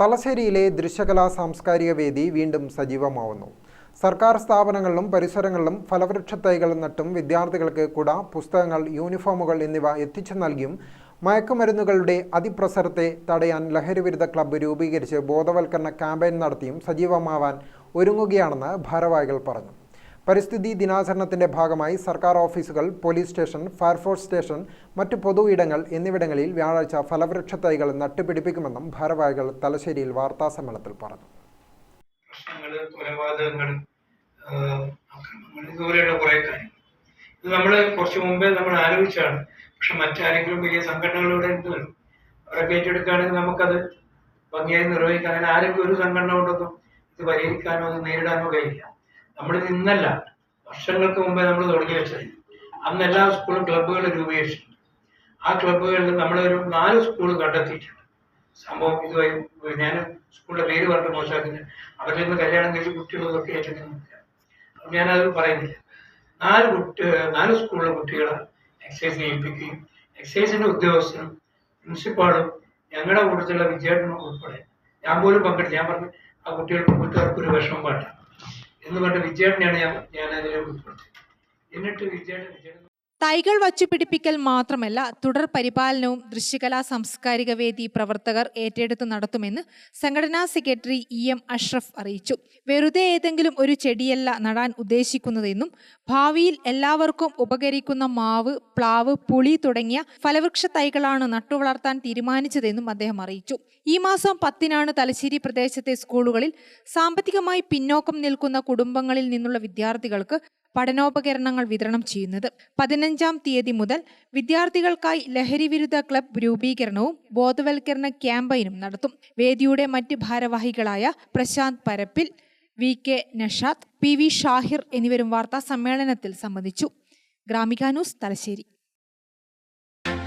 തലശ്ശേരിയിലെ ദൃശ്യകലാ സാംസ്കാരിക വേദി വീണ്ടും സജീവമാവുന്നു. സർക്കാർ സ്ഥാപനങ്ങളിലും പരിസരങ്ങളിലും ഫലവൃക്ഷ തൈകൾ നട്ടും വിദ്യാർത്ഥികൾക്ക് കുട പുസ്തകങ്ങൾ യൂണിഫോമുകൾ എന്നിവ എത്തിച്ചു നൽകിയും മയക്കുമരുന്നുകളുടെ അതിപ്രസരത്തെ തടയാൻ ലഹരിവിരുദ്ധ ക്ലബ്ബ് രൂപീകരിച്ച് ബോധവൽക്കരണ ക്യാമ്പയിൻ നടത്തിയും സജീവമാവാൻ ഒരുങ്ങുകയാണെന്ന് ഭാരവാഹികൾ പറഞ്ഞു. പരിസ്ഥിതി ദിനാചരണത്തിന്റെ ഭാഗമായി സർക്കാർ ഓഫീസുകൾ പോലീസ് സ്റ്റേഷൻ ഫയർഫോഴ്സ് സ്റ്റേഷൻ മറ്റു പൊതു ഇടങ്ങൾ എന്നിവിടങ്ങളിൽ വ്യാഴാഴ്ച ഫലവൃക്ഷ തൈകൾ നട്ടുപിടിപ്പിക്കുമെന്നും ഭാരവാഹികൾ തലശ്ശേരിയിൽ വാർത്താസമ്മേളനത്തിൽ പറഞ്ഞു. ഇത് നമ്മൾ കുറച്ച് മുമ്പേ നമ്മൾ ആലോചിച്ചാണ്. പക്ഷെ മറ്റാരെങ്കിലും വലിയ സംഘടനകൾ ഇവിടെ ഉണ്ടല്ലോ അവരൊക്കെ ഏറ്റെടുക്കുകയാണെങ്കിൽ നമുക്കത് ഭംഗിയായി നിർവഹിക്കാൻ. അങ്ങനെ ആരെങ്കിലും ഒരു സംഘടന കൊണ്ടൊന്നും ഇത് പരിഹരിക്കാനോ നേരിടാനോ കഴിയില്ല. നമ്മൾ ഇന്നല്ല വർഷങ്ങൾക്ക് മുമ്പേ നമ്മൾ തുടങ്ങി വെച്ചത്. അന്ന് എല്ലാ സ്കൂളും ക്ലബ്ബുകൾ രൂപീകരിച്ചിട്ടുണ്ട്. ആ ക്ലബ്ബുകളിൽ നമ്മളൊരു നാല് സ്കൂൾ കണ്ടെത്തിയിട്ടുണ്ട്. സംഭവം ഇതുവരെ ഞാൻ സ്കൂളിന്റെ പേര് പറഞ്ഞ് മോശമാക്കുന്നത് അവരിൽ നിന്ന് കല്യാണം കഴിച്ച് കുട്ടികളൊക്കെ ഏറ്റെടുക്കുന്നില്ല ഞാനത് പറയുന്നില്ല. നാല് കുട്ടി നാല് സ്കൂളിലെ കുട്ടികളെ എക്സൈസ് ചെയ്യിപ്പിക്കുകയും എക്സൈസിന്റെ ഉദ്യോഗസ്ഥനും പ്രിൻസിപ്പാളും ഞങ്ങളുടെ കൂട്ടത്തിലുള്ള വിദ്യാർത്ഥികളും ഉൾപ്പെടെ. ഞാൻ പോലും പങ്കെടുത്തു ഞാൻ പറഞ്ഞു ആ കുട്ടികൾക്ക് വീട്ടുകാർക്ക് ഒരു വിഷമം പാട്ട എന്ന് പറഞ്ഞ വിദ്യാർത്ഥിയാണ് ഞാൻ ഞാൻ അതിനെ ഉൾപ്പെടുത്തിയത്. എന്നിട്ട് വിജയൻ വിദ്യാർത്ഥി തൈകൾ വച്ചുപിടിപ്പിക്കൽ മാത്രമല്ല തുടർ പരിപാലനവും ദൃശ്യകലാ സാംസ്കാരിക വേദി പ്രവർത്തകർ ഏറ്റെടുത്ത് നടത്തുമെന്ന് സംഘടനാ സെക്രട്ടറി ഇ എം അഷ്റഫ് അറിയിച്ചു. വെറുതെ ഏതെങ്കിലും ഒരു ചെടിയല്ല നടാൻ ഉദ്ദേശിക്കുന്നതെന്നും ഭാവിയിൽ എല്ലാവർക്കും ഉപകരിക്കുന്ന മാവ് പ്ലാവ് പുളി തുടങ്ങിയ ഫലവൃക്ഷ തൈകളാണ് നട്ടുവളർത്താൻ തീരുമാനിച്ചതെന്നും അദ്ദേഹം അറിയിച്ചു. ഈ മാസം പത്തിനാണ് തലശ്ശേരി പ്രദേശത്തെ സ്കൂളുകളിൽ സാമ്പത്തികമായി പിന്നോക്കം നിൽക്കുന്ന കുടുംബങ്ങളിൽ നിന്നുള്ള വിദ്യാർത്ഥികൾക്ക് പഠനോപകരണങ്ങൾ വിതരണം ചെയ്യുന്നത്. പതിനഞ്ചാം തീയതി മുതൽ വിദ്യാർത്ഥികൾക്കായി ലഹരി വിരുദ്ധ ക്ലബ് രൂപീകരണവും ബോധവൽക്കരണ ക്യാമ്പയിനും നടത്തും. വേദിയുടെ മറ്റ് ഭാരവാഹികളായ Prashanth Parappil V K Nashad P V Shahir എന്നിവരും വാർത്താ സമ്മേളനത്തിൽ സംബന്ധിച്ചു. Gramika news Thalassery.